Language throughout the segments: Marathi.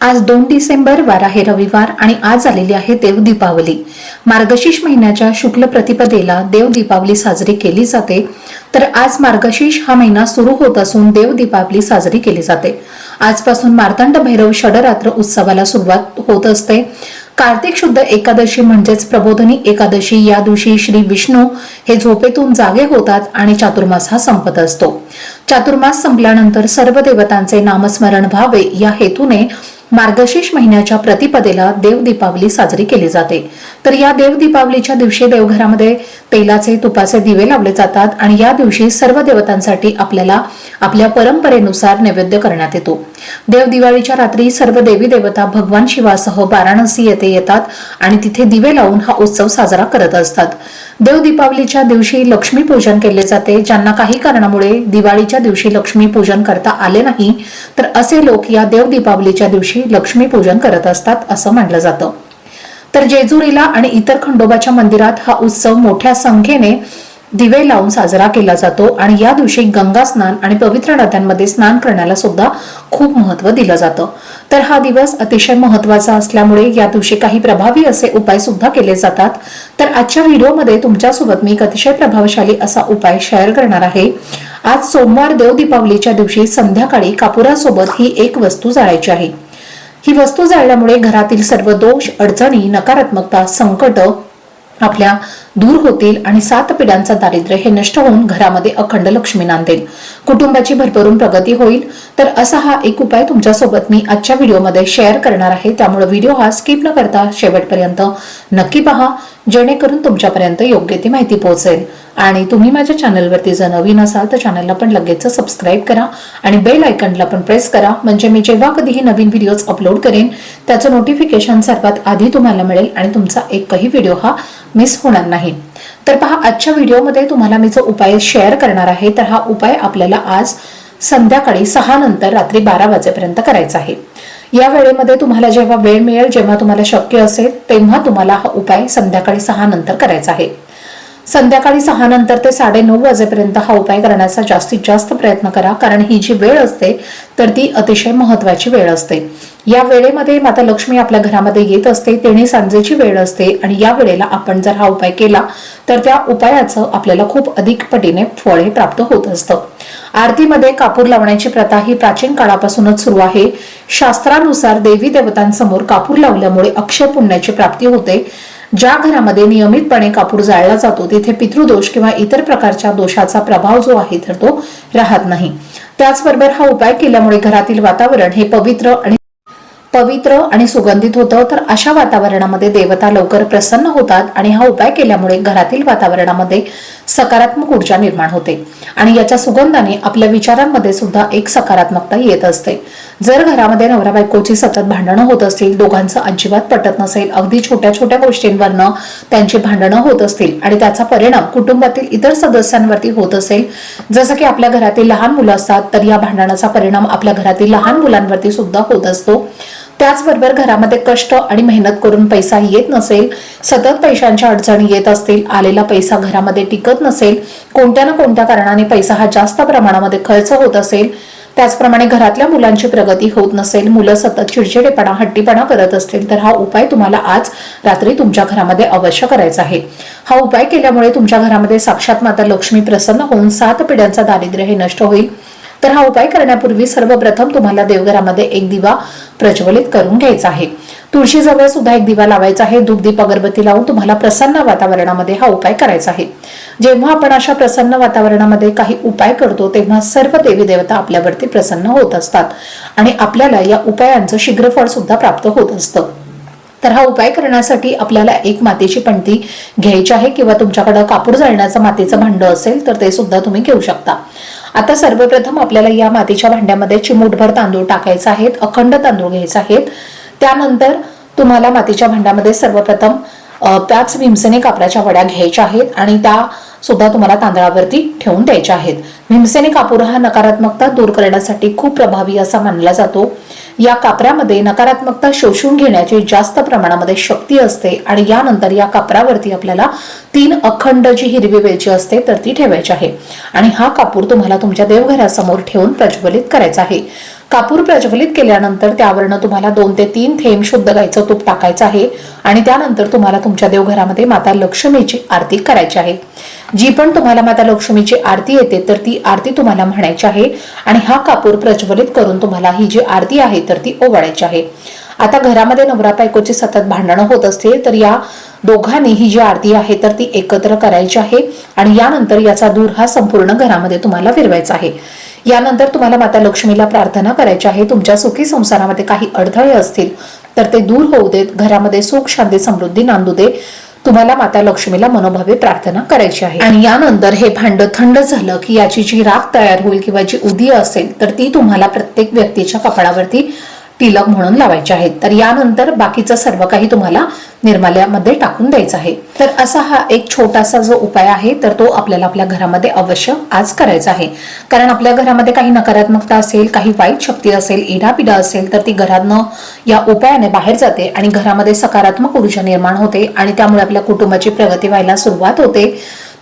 आज दोन डिसेंबर वार आहे रविवार आणि आज आलेली आहे देव दीपावली. मार्गशीर्ष महिन्याच्या शुक्ल प्रतिपदेला देव दीपावली साजरी केली जाते. तर आज मार्गशीर्ष हा महिना सुरू होत असून देव दीपावली साजरी केली जाते. आजपासून मार्तंड भैरव षडरात्र उत्सवाला सुरुवात होत असते. कार्तिक शुद्ध एकादशी म्हणजेच प्रबोधनी एकादशी या दिवशी श्री विष्णू हे झोपेतून जागे होतात आणि चातुर्मास हा संपत असतो. चातुर्मास संपल्यानंतर सर्व देवतांचे नामस्मरण व्हावे या हेतूने मार्गशीर्ष महिन्याच्या प्रतिपदेला देव दीपावली साजरी केली जाते. तर या देव दीपावलीच्या दिवशी देवघरामध्ये तेलाचे तुपाचे दिवे लावले जातात आणि या दिवशी सर्व देवतांसाठी आपल्याला आपल्या परंपरेनुसार नैवेद्य करण्यात येतो. देव दिवाळीच्या रात्री सर्व देवी देवता भगवान शिवासह वाराणसी येथे येतात आणि तिथे दिवे लावून हा उत्सव साजरा करत असतात. देव दीपावलीच्या दिवशी लक्ष्मी पूजन केले जाते ज्यांना काही कारणामुळे दिवाळीच्या दिवशी लक्ष्मी पूजन करता आले नाही तर असे लोक या देव दीपावलीच्या दिवशी लक्ष्मी पूजन करत असतात असं म्हटलं जातं. तर जेजुरीला आणि इतर खंडोबाच्या मंदिरात हा उत्सव मोठ्या संख्येने दिवे लावून साजरा केला जातो आणि या दिवशी गंगा स्नान आणि पवित्र नद्यांमध्ये स्नान करण्याला सुद्धा खूप महत्त्व दिलं जातं. तर हा दिवस अतिशय महत्त्वाचा असल्यामुळे या दिवशी काही प्रभावी असे उपाय सुद्धा केले जातात. तर आजच्या व्हिडिओमध्ये तुमच्यासोबत मी एक अतिशय प्रभावशाली असा उपाय शेअर करणार आहे. आज सोमवार देव दीपावलीच्या दिवशी संध्याकाळी कापुरासोबत ही एक वस्तू जाळायची आहे. ही वस्तू जाळल्यामुळे घरातील सर्व दोष अडचणी नकारात्मकता संकट आपल्या दूर होतील आणि सात पिढ्यांचा दारिद्र्य हे नष्ट होऊन घरामध्ये अखंड लक्ष्मी नांदेल. कुटुंबाची भरभरून प्रगती होईल. तर असा हा एक उपाय तुमच्यासोबत मी आजच्या व्हिडिओमध्ये शेअर करणार आहे. त्यामुळे व्हिडिओ हा स्किप न करता शेवटपर्यंत नक्की पहा. जेणेकरून तुमच्यापर्यंत योग्य ती माहिती पोहोचेल. आणि तुम्ही माझ्या चॅनलवरती जर नवीन असाल तर चॅनलला पण लगेच सबस्क्राईब करा आणि बेल आयकनला पण प्रेस करा. म्हणजे मी जेव्हा कधीही नवीन व्हिडिओज अपलोड करेन त्याचं नोटिफिकेशन सर्वात आधी तुम्हाला मिळेल आणि तुमचा एकही व्हिडिओ हा मिस होणार नाही. तर पहा आजच्या व्हिडिओमध्ये तुम्हाला मी जो उपाय शेअर करणार आहे तर हा उपाय आपल्याला आज संध्याकाळी सहा नंतर रात्री बारा वाजेपर्यंत करायचा आहे. या वेळेमध्ये तुम्हाला जेव्हा वेळ मिळेल जेव्हा तुम्हाला शक्य असेल तेव्हा तुम्हाला हा उपाय संध्याकाळी सहा नंतर करायचा आहे. संध्याकाळी सहा नंतर ते साडे नऊ वाजेपर्यंत हा उपाय करण्याचा जास्तीत जास्त प्रयत्न करा कारण ही जी वेळ असते तर ती अतिशय महत्वाची वेळ असते. या वेळेमध्ये माता लक्ष्मी आपल्या घरामध्ये येत असते तेणे सांजेची वेळ असते आणि या वेळेला आपण जर हा उपाय केला तर त्या उपायाचं आपल्याला खूप अधिक पटीने फळ हे प्राप्त होत असतं. आरतीमध्ये कापूर लावण्याची प्रथा ही प्राचीन काळापासूनच सुरू आहे. शास्त्रानुसार देवी देवतांसमोर कापूर लावल्यामुळे अक्षय पुण्याची प्राप्ती होते. ज्या घरामध्ये नियमितपणे कापूर जाळला जातो तिथे पितृदोष किंवा इतर प्रकारच्या दोषाचा प्रभाव जो आहे तर तो राहत नाही. त्याचबरोबर हा उपाय केल्यामुळे घरातील वातावरण हे पवित्र आणि पवित्र आणि सुगंधित होतं तर अशा वातावरणामध्ये देवता लवकर प्रसन्न होतात आणि हा उपाय केल्यामुळे घरातील वातावरणामध्ये सकारात्मक ऊर्जा निर्माण होते. आणि याच्या सुगंधाने आपल्या विचारांमध्ये सुद्धा एक सकारात्मकता येत असते. जर घरामध्ये नवरा बायकोची सतत भांडणं होत असतील दोघांचं अजिबात पटत नसेल अगदी छोट्या छोट्या गोष्टींवरनं त्यांची भांडणं होत असतील आणि त्याचा परिणाम कुटुंबातील इतर सदस्यांवरती होत असेल जसं की आपल्या घरातील लहान मुलं असतात तर या भांडणाचा परिणाम आपल्या घरातील लहान मुलांवरती सुद्धा होत असतो. त्याचबरोबर घरामध्ये कष्ट आणि मेहनत करून पैसा येत नसेल सतत पैशांच्या अडचणी येत असतील आलेला पैसा घरामध्ये टिकत नसेल कोणत्या ना कोणत्या कारणाने पैसा हा जास्त प्रमाणामध्ये खर्च होत असेल त्याचप्रमाणे घरातल्या मुलांची प्रगती होत नसेल मुलं सतत चिडचिडेपणा हट्टीपणा करत असतील तर हा उपाय तुम्हाला आज रात्री तुमच्या घरामध्ये अवश्य करायचा आहे. हा उपाय केल्यामुळे तुमच्या घरामध्ये साक्षात माता लक्ष्मी प्रसन्न होऊन सात पिढ्यांचा दारिद्र्य हे नष्ट होईल. तर हा उपाय करण्यापूर्वी सर्वप्रथम तुम्हाला देवघरामध्ये एक दिवा प्रज्वलित करून घ्यायचा आहे. तुळशीजवळ सुद्धा एक दिवा लावायचा आहे. दुग्धीप अगरबत्ती लावून तुम्हाला प्रसन्न वातावरणामध्ये हा उपाय करायचा आहे. जेव्हा आपण अशा प्रसन्न वातावरणामध्ये काही उपाय करतो तेव्हा सर्व देवी देवता आपल्यावरती प्रसन्न होत असतात आणि आपल्याला या उपायांचं शीघ्रफळ सुद्धा प्राप्त होत असतं. तर हा उपाय करण्यासाठी आपल्याला एक मातीची पणती घ्यायची आहे किंवा तुमच्याकडे कापूर जाळण्याचं मातीचं भांड असेल तर ते सुद्धा तुम्ही घेऊ शकता. आता सर्वप्रथम आपल्याला या मातीच्या भांड्यामध्ये चिमूटभर तांदूळ टाकायचे आहेत अखंड तांदूळ घ्यायचे आहेत. त्यानंतर तुम्हाला मातीच्या भांड्यामध्ये सर्वप्रथम त्याच भीमसेनी कापडाच्या वड्या घ्यायच्या आहेत आणि त्या सुद्धा तुम्हाला तांदळावरती ठेवून द्यायच्या आहेत. भीमसेनी कापूर हा नकारात्मकता दूर करण्यासाठी खूप प्रभावी असा मानला जातो. या कापरामध्ये नकारात्मकता शोषून घेण्याची जास्त प्रमाणामध्ये शक्ती असते आणि यानंतर या कापरावरती आपल्याला तीन अखंड जी हिरवी वेलची असते तर ती ठेवायची आहे. आणि हा कापूर तुम्हाला तुमच्या देवघरासमोर ठेवून प्रज्वलित करायचा आहे. कापूर प्रज्वलित केल्यानंतर त्यावरनं तुम्हाला दोन ते तीन थेंब शुद्ध गाईचं तूप टाकायचं आहे आणि त्यानंतर तुम्हाला तुमच्या देवघरामध्ये माता लक्ष्मीची आरती करायची आहे. जी पण तुम्हाला माता लक्ष्मीची आरती येते तर ती ही आरती तुम्हाला म्हणायची आहे आणि हा कापूर प्रज्वलित करून तुम्हाला ही जी आरती आहे तर ती ओवाळायची आहे. आता घरामध्ये नवरा बायकोची सतत भांडणं होत असते तर या दोघांनी ही जी आरती आहे तर ती एकत्र करायची आहे आणि यानंतर याचा दूर हा संपूर्ण घरामध्ये तुम्हाला फिरवायचा आहे. यानंतर तुम्हाला माता लक्ष्मीला प्रार्थना करायची आहे. तुमच्या सुखी संसारामध्ये काही अडथळे असतील तर ते दूर होऊ देत घरामध्ये सुख शांती समृद्धी नांदू दे. तुम्हाला माता लक्ष्मीला मनोभावे प्रार्थना करायची आहे. आणि यानंतर हे भांड थंड झालं की याची जी राख तयार होईल किंवा जी उदी असेल तर ती तुम्हाला प्रत्येक व्यक्तीच्या कपाळावरती तिलक म्हणून लावायचे आहेत. तर यानंतर बाकीचं सर्व काही तुम्हाला निर्माल्यामध्ये टाकून द्यायचं आहे. तर असा हा एक छोटासा जो उपाय आहे तर तो आपल्याला आपल्या घरामध्ये अवश्य आज करायचा आहे. कारण आपल्या घरामध्ये काही नकारात्मकता असेल काही वाईट शक्ती असेल इडापिडा असेल तर ती घरातनं या उपायाने बाहेर जाते आणि घरामध्ये सकारात्मक ऊर्जा निर्माण होते आणि त्यामुळे आपल्या कुटुंबाची प्रगती व्हायला सुरुवात होते.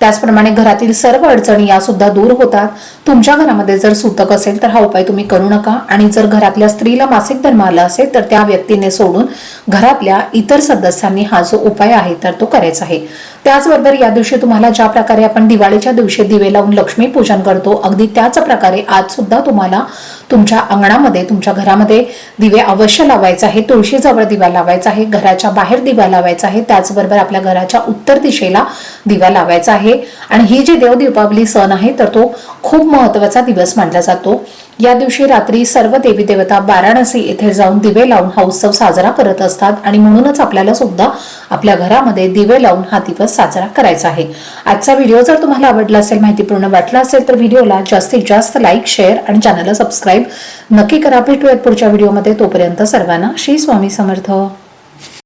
त्याचप्रमाणे घरातील सर्व अडचणी या सुद्धा दूर होतात. तुमच्या घरामध्ये जर सूतक असेल तर हा उपाय तुम्ही करू नका. आणि जर घरातल्या स्त्रीला मासिक धर्म आला असेल तर त्या व्यक्तीने सोडून घरातल्या इतर सदस्यांनी हा जो उपाय आहे तर तो करायचा आहे. त्याचबरोबर या दिवशी तुम्हाला ज्या प्रकारे आपण दिवाळीच्या दिवशी दिवे लावून लक्ष्मी पूजन करतो अगदी त्याच प्रकारे आज सुद्धा तुम्हाला तुमच्या अंगणामध्ये तुमच्या घरामध्ये दिवे अवश्य लावायचे आहे तुळशीजवळ दिवा लावायचा आहे घराच्या बाहेर दिवा लावायचा आहे. त्याचबरोबर आपल्या घराच्या उत्तर दिशेला दिवा लावायचा आहे. आणि ही जी देव दीपावली सण आहे तर तो खूप महत्त्वाचा दिवस मानला जातो. या दिवशी रात्री सर्व देवी देवता वाराणसी येथे जाऊन दिवे लावून हा उत्सव साजरा करत असतात. आणि म्हणूनच आपल्याला सुद्धा आपल्या घरामध्ये दिवे लावून हा दिवस साजरा करायचा आहे. आजचा व्हिडिओ जर तुम्हाला आवडला असेल माहितीपूर्ण वाटला असेल तर व्हिडिओला जास्तीत जास्त लाईक शेअर आणि चॅनलला सबस्क्राईब नक्की करा. भेटूयात पुढच्या व्हिडिओमध्ये. तोपर्यंत सर्वांना श्री स्वामी समर्थ.